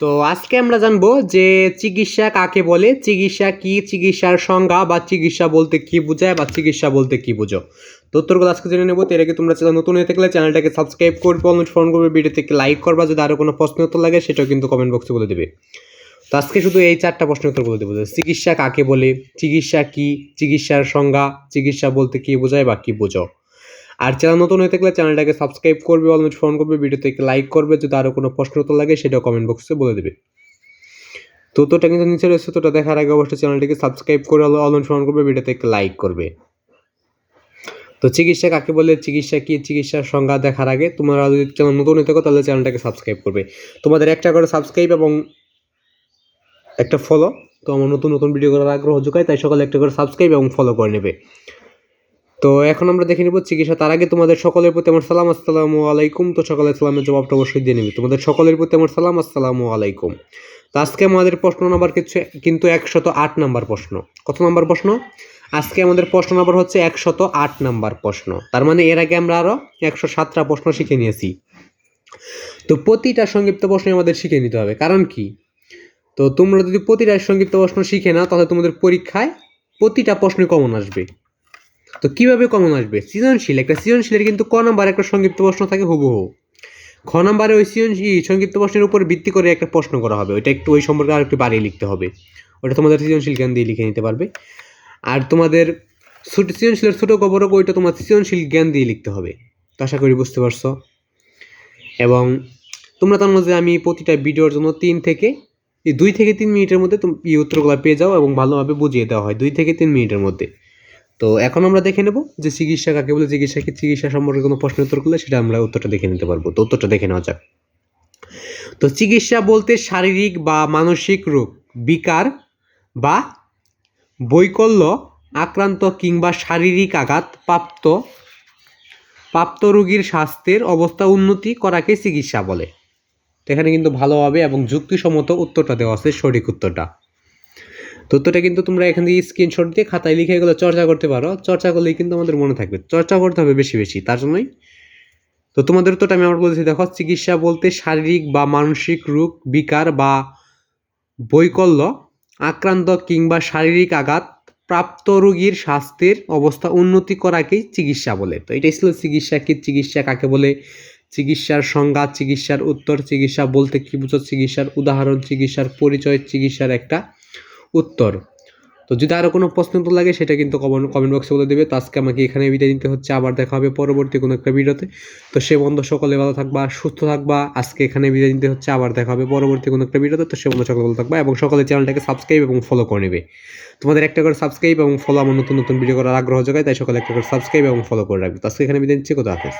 তো আজকে আমরা জানব যে চিকিৎসা কাকে বলে, চিকিৎসা কি, চিকিৎসার সংজ্ঞা বা চিকিৎসা বলতে কি বোঝায় বা চিকিৎসা বলতে কি বোঝো? তো উত্তরগুলো আজকে জেনে নেব এর আগে তোমরা নতুন হয়ে থাকলে চ্যানেলটাকে সাবস্ক্রাইব করবে অনুসরণ করবে, ভিডিওতে লাইক করবা, যদি আরও কোনো প্রশ্ন উত্তর লাগে সেটাও কিন্তু কমেন্ট বক্সে বলে দেবে। তো আজকে শুধু এই চারটা প্রশ্ন উত্তর বলে দেবো চিকিৎসা কাকে বলে, চিকিৎসা কি, চিকিৎসার সংজ্ঞা, চিকিৎসা বলতে কি বোঝায় বা কি বোঝো? আর চ্যানেল নতুন হয়ে থাকলে চ্যানেলটাকে সাবস্ক্রাইব করবে অলমোস্ট ফোন করবে, ভিডিওতে একটু লাইক করবে, যদি আরও কোনো প্রশ্ন উত্তর লাগে সেটা কমেন্ট বক্সে বলে দেবে। তো তোটা কিন্তু নিচে রয়েছে তোটা দেখার আগে অবশ্যই চ্যানেলটিকে সাবস্ক্রাইব করে অলমোস্ট ফোন করবে, ভিডিওতে একটু লাইক করবে। তো চিকিৎসা কাকে বলে, চিকিৎসা কি চিকিৎসার সংজ্ঞা দেখার আগে তোমরা যদি চ্যানেল নতুন হয়ে থাকো তাহলে চ্যানেলটাকে সাবস্ক্রাইব করবে। তোমাদের একটা করে সাবস্ক্রাইব এবং একটা ফলো তো আমার নতুন নতুন ভিডিও করার আগ্রহ যোগায় তাই সকালে একটা করে সাবস্ক্রাইব এবং ফলো করে নেবে। তো এখন আমরা দেখে নেব চিকিৎসা। তার আগে তোমাদের সকলের প্রতি আমার সালাম, আসসালামু আলাইকুম। তো সকালের সালামের জবাবটা অবশ্যই দিয়ে নেবে। তোমাদের সকলের প্রতি আমার সালাম, আসসালামু আলাইকুম। তো আজকে আমাদের প্রশ্ন নাম্বার কিছু, কিন্তু একশত আট নাম্বার প্রশ্ন। কত নাম্বার প্রশ্ন? আজকে আমাদের প্রশ্ন নাম্বার হচ্ছে একশত আট নাম্বার প্রশ্ন। তার মানে এর আগে আমরা আরও একশো সাতটা প্রশ্ন শিখে নিয়েছি। তো প্রতিটা সংক্ষিপ্ত প্রশ্ন আমাদের শিখে নিতে হবে। কারণ কি? তো তোমরা যদি প্রতিটা সংক্ষিপ্ত প্রশ্ন শিখে নাও, তাহলে তোমাদের পরীক্ষায় প্রতিটা প্রশ্নই কমন আসবে। তো কীভাবে কমন আসবে? সৃজনশীল, একটা সৃজনশীলের কিন্তু ক নাম্বার একটা সংক্ষিপ্ত প্রশ্ন থাকে হুবহু। খ নাম্বারে ওই সৃজনশীল সংক্ষিপ্ত প্রশ্নের উপর ভিত্তি করে একটা প্রশ্ন করা হবে। ওইটা একটু ওই সম্পর্কে আর একটু বাড়িয়ে লিখতে হবে। ওটা তোমাদের সৃজনশীল জ্ঞান দিয়ে লিখে নিতে পারবে। আর তোমাদের ছোট সৃজনশীলের ছোটো খবরক ওইটা তোমার সৃজনশীল জ্ঞান দিয়ে লিখতে হবে। তো আশা করি বুঝতে পারছ। এবং তোমরা তার মধ্যে আমি প্রতিটা ভিডিওর জন্য তিন থেকে দুই থেকে তিন মিনিটের মধ্যে তুমি, এই উত্তরগুলো পেয়ে যাও এবং ভালোভাবে বুঝিয়ে দেওয়া হয়। দুই থেকে তিন মিনিটের মধ্যে। তো এখন আমরা দেখে নেব যে চিকিৎসা কাকে বলে, চিকিৎসা কি চিকিৎসা সম্পর্কে কোনো প্রশ্ন উত্তর করলে সেটা আমরা উত্তরটা দেখে নিতে পারব। তো উত্তরটা দেখে নেওয়া যাক। তো চিকিৎসা বলতে শারীরিক বা মানসিক রোগ, বিকার বা বৈকল্য আক্রান্ত কিংবা শারীরিক আঘাত প্রাপ্ত প্রাপ্ত রোগীর স্বাস্থ্যের অবস্থা উন্নতি করাকে চিকিৎসা বলে। এখানে কিন্তু ভালোভাবে এবং যুক্তিসম্মত উত্তরটা দেওয়া আছে, সঠিক উত্তরটা। তো উত্তরটা কিন্তু তোমরা এখান থেকে স্ক্রিনশট দিয়ে খাতায় লিখে এগুলো চর্চা করতে পারো। চর্চা করলেই কিন্তু আমাদের মনে থাকবে। চর্চা করতে হবে বেশি বেশি। তার জন্যই তো তোমাদের উত্তরটা আমি আমার বলছি, দেখো, চিকিৎসা বলতে শারীরিক বা মানসিক রোগ, বিকার বা বৈকল্য, আক্রান্ত কিংবা শারীরিক আঘাত, প্রাপ্ত রোগীর স্বাস্থ্যের অবস্থা উন্নতি করাকেই চিকিৎসা বলে। তো এটাই ছিল চিকিৎসা কি, চিকিৎসা কাকে বলে? চিকিৎসার সংজ্ঞা, চিকিৎসার উত্তর, চিকিৎসা বলতে কী বুঝো? চিকিৎসার উদাহরণ, চিকিৎসার পরিচয়, চিকিৎসার একটা উত্তর। তো যদি আরও কোনো প্রশ্ন তো লাগে, সেটা কিন্তু কমেন্ট কমেন্ট বক্সে বলে দেবে। তো আজকে আমাকে এখানে বিদায় নিতে হচ্ছে। আবার দেখা হবে পরবর্তী কোনো একটা ভিডিওতে। তো সে বন্ধু সকলে ভালো থাকবা, সুস্থ থাকবা। আজকে এখানে বিদায় নিতে হচ্ছে। আবার দেখা হবে পরবর্তী কোনো একটা ভিডিওতে। তো সে বন্ধু সকলে ভালো থাকবা এবং সকলে চ্যানেলটাকে সাবস্ক্রাইব এবং ফলো করে নেবে। তোমাদের একটা করে সাবস্ক্রাইব এবং ফলো আমার নতুন নতুন ভিডিও করার আগ্রহ যোগায় তাই সকলে একটা করে সাবস্ক্রাইব এবং ফলো করে রাখবে। তো আজকে এখানে বিদায় দিচ্ছি কোথা হাফেজ।